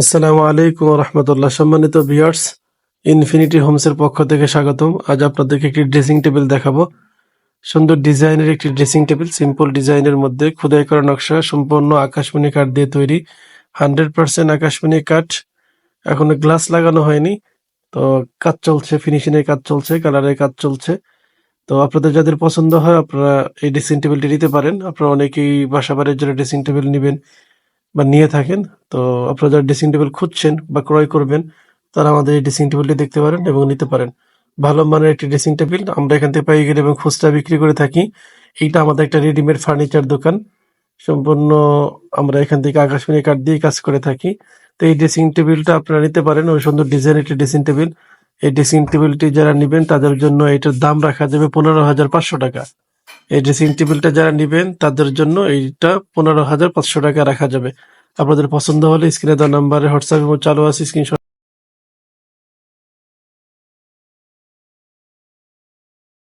আসসালামু আলাইকুম রহমতুল্লাহ। সম্মানিত ভিউয়ার্স ইনফিনিটি হোমসের পক্ষ থেকে স্বাগতম। আজ আপনাদেরকে একটি ড্রেসিং টেবিল দেখাবো। সুন্দর ডিজাইনের একটি ড্রেসিং টেবিল, সিম্পল ডিজাইনের মধ্যে খোদাই করা নকশা, সম্পূর্ণ আকাশমণি কাঠ দিয়ে তৈরি। হান্ড্রেড পার্সেন্ট আকাশমণি কাঠ। এখনও গ্লাস লাগানো হয়নি। তো কাজ চলছে ফিনিশিং এর কাজ চলছে, কালারের কাজ চলছে। তো আপনাদের যাদের পছন্দ হয়, আপনারা এই ড্রেসিং টেবিলটি নিতে পারেন। আপনারা অনেকেই বাসা বাড়ির জন্য ড্রেসিং টেবিল নেবেন। বা নিয়ে থাকেন, তো আপনারা যারা ড্রেসিং টেবিল খুঁজছেন বা ক্রয় করবেন, তারা আমাদের এই ড্রেসিং টেবিলটি দেখতে পারেন এবং নিতে পারেন। ভালো মানের একটি ড্রেসিং টেবিল আমরা এখান থেকে পাইকারি এবং খুচরা বিক্রি করে থাকি। এইটা আমাদের একটা রেডিমেড ফার্নিচার দোকান। সম্পূর্ণ আমরা এখান থেকে আকাশমণি কাঠ দিয়ে কাজ করে থাকি। তো এই ড্রেসিং টেবিলটা আপনারা নিতে পারেন, ওই সুন্দর ডিজাইন একটি ড্রেসিং টেবিল এই ড্রেসিং টেবিলটি যারা নেবেন, তাদের জন্য এটার দাম রাখা যাবে পনেরো হাজার পাঁচশো টাকা। এই ড্রেসিং টেবিলটা যারা নেবেন, তাদের জন্য এইটা পনেরো হাজার পাঁচশো টাকা রাখা যাবে। আপনাদের পছন্দ হলে স্ক্রিনে দেওয়া নাম্বারে হোয়াটসঅ্যাপ চালু আছে স্ক্রিনশট